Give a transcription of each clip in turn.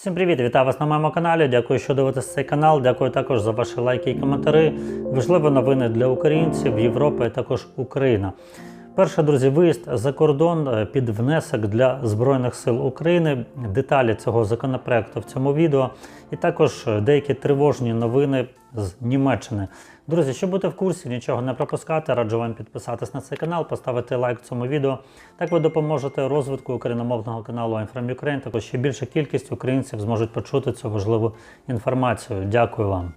Всім привіт! Вітаю вас на моєму каналі. Дякую, що дивитесь цей канал. Дякую також за ваші лайки і коментарі. Важливі новини для українців, Європи, а також Україна. Перше, друзі, виїзд за кордон е, під внесок для Збройних сил України. Деталі цього законопроекту в цьому відео, і також е, деякі тривожні новини з Німеччини. Друзі, щоб бути в курсі, нічого не пропускати, раджу вам підписатись на цей канал, поставити лайк цьому відео. Так ви допоможете розвитку україномовного каналу I'm from Ukraine. Також ще більша кількість українців зможуть почути цю важливу інформацію. Дякую вам.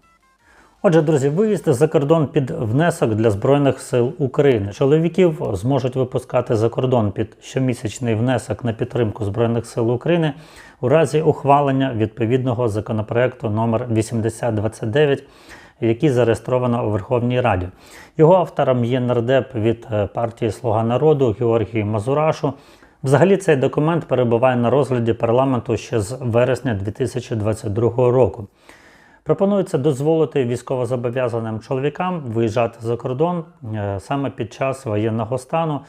Отже, друзі, виїзд за кордон під внесок для Збройних сил України. Чоловіків зможуть випускати за кордон під щомісячний внесок на підтримку Збройних сил України у разі ухвалення відповідного законопроекту номер 8029 який зареєстровано у Верховній Раді. Його автором є нардеп від е, партії Слуга народу Георгій Мазурашу. Взагалі цей документ перебуває на розгляді парламенту ще з вересня 2022 року. Пропонується дозволити військовозобов'язаним чоловікам виїжджати за кордон е, саме під час воєнного стану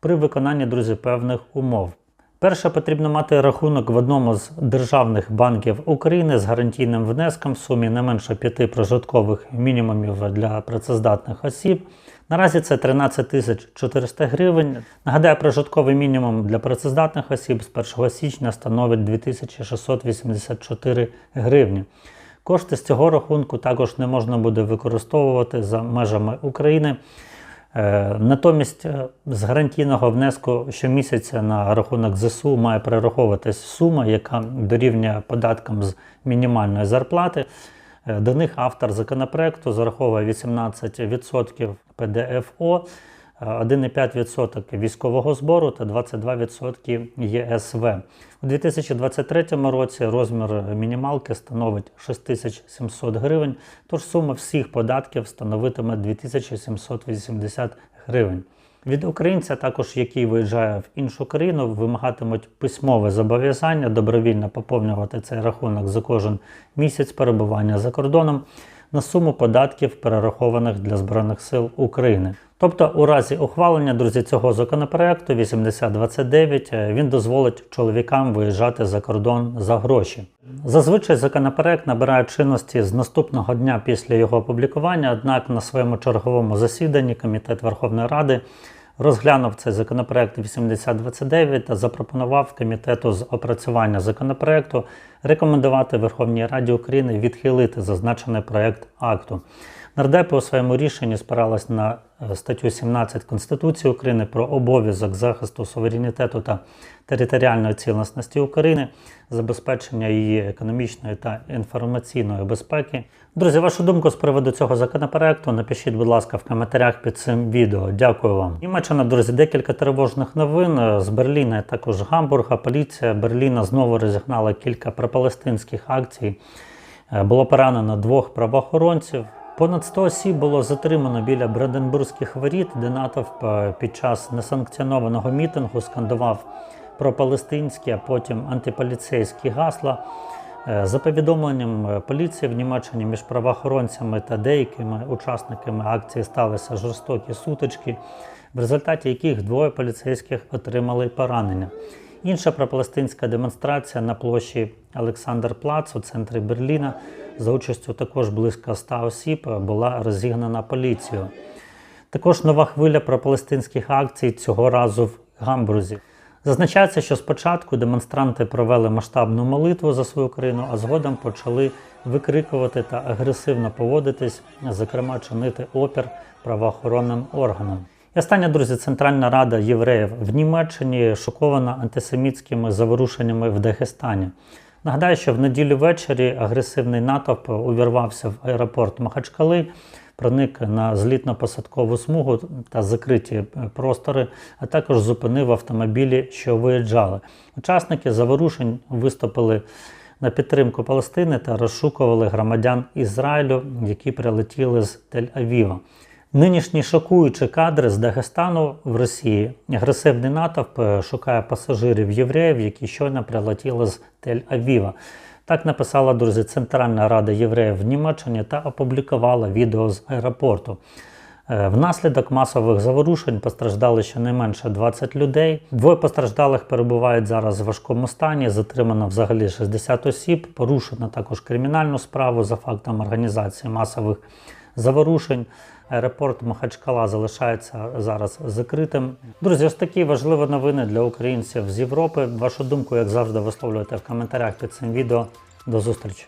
при виконанні друзі певних умов. Перше потрібно мати рахунок в одному з державних банків України з гарантійним внеском в сумі не менше 5 прожиткових мінімумів для працездатних осіб. Наразі це 13 тисяч 400 гривень. Нагадаю, прожитковий мінімум для працездатних осіб з 1 січня становить 2684 гривні. Кошти з цього рахунку також не можна буде використовувати за межами України. Е, Натомість е, з гарантійного внеску щомісяця на рахунок ЗСУ має перераховуватись сума, яка дорівнює податкам з мінімальної зарплати. Е, До них автор законопроекту зараховує 18% ПДФО, 1,5% військового збору та 22% ЄСВ. У 2023 році розмір мінімалки становить 6700 гривень, тож сума всіх податків становитиме 2780 гривень. Від українця, також який виїжджає в іншу країну, вимагатимуть письмове зобов'язання добровільно поповнювати цей рахунок за кожен місяць перебування за кордоном на суму податків, перерахованих для Збройних сил України. Тобто, у разі ухвалення друзі цього законопроекту 8029 е, він дозволить чоловікам виїжджати за кордон за гроші. Зазвичай законопроект набирає чинності з наступного дня після його опублікування, однак на своєму черговому засіданні Комітет Верховної Ради розглянув цей законопроект 8029 та запропонував комітету з опрацювання законопроекту рекомендувати Верховній Раді України відхилити зазначений проект акту. Нардепи у своєму рішенні спирались на е, статтю 17 Конституції України про обов'язок захисту суверенітету та територіальної цілісності України, забезпечення її економічної та інформаційної безпеки. Друзі, вашу думку з приводу цього законопроекту напишіть, будь ласка, в коментарях під цим відео. Дякую вам. Німеччина, друзі, декілька тривожних новин з Берліна, також Гамбурга. Поліція Берліна знову розігнала кілька пропалестинських акцій. Е, Було поранено двох правоохоронців. Понад 100 осіб було затримано біля Бранденбурзьких воріт, де натовп е, під час несанкціонованого мітингу скандував пропалестинські, а потім антиполіцейські гасла. Е, За повідомленням е, поліції в Німеччині між правоохоронцями та деякими учасниками акції сталися жорстокі сутички, в результаті яких двоє поліцейських отримали поранення. Інша пропалестинська демонстрація на площі Олександр Плац у центрі Берліна за участю також близько 100 осіб е, була розігнана поліцією. Також нова хвиля пропалестинських акцій цього разу в Гамбурзі. Зазначається, що спочатку демонстранти провели масштабну молитву за свою країну, а згодом почали викрикувати та агресивно поводитись, зокрема чинити опір правоохоронним органам. І остання, друзі, Центральна Рада євреїв в Німеччині шокована антисемітськими заворушеннями в Дагестані. Нагадаю, що в неділю ввечері агресивний натовп увірвався в аеропорт Махачкали, проник на злітно-посадкову смугу та закриті простори, а також зупинив автомобілі, що виїжджали. Учасники заворушень виступили на підтримку Палестини та розшукували громадян Ізраїлю, які прилетіли з Тель-Авіва. Нинішні шокуючі кадри з Дагестану в Росії. Агресивний натовп е, шукає пасажирів євреїв, які щойно прилетіли з Тель-Авіва. Так написала друзі Центральна Рада євреїв в Німеччині та опублікувала відео з аеропорту. Е, Внаслідок масових заворушень постраждали щонайменше 20 людей. Двоє постраждалих перебувають зараз в важкому стані. Затримано взагалі 60 осіб. Порушено також кримінальну справу за фактом організації масових заворушень. Аеропорт Махачкала залишається зараз закритим. Друзі, ось такі важливі новини для українців з Європи. Вашу думку, як завжди, висловлюйте в коментарях під цим відео. До зустрічі!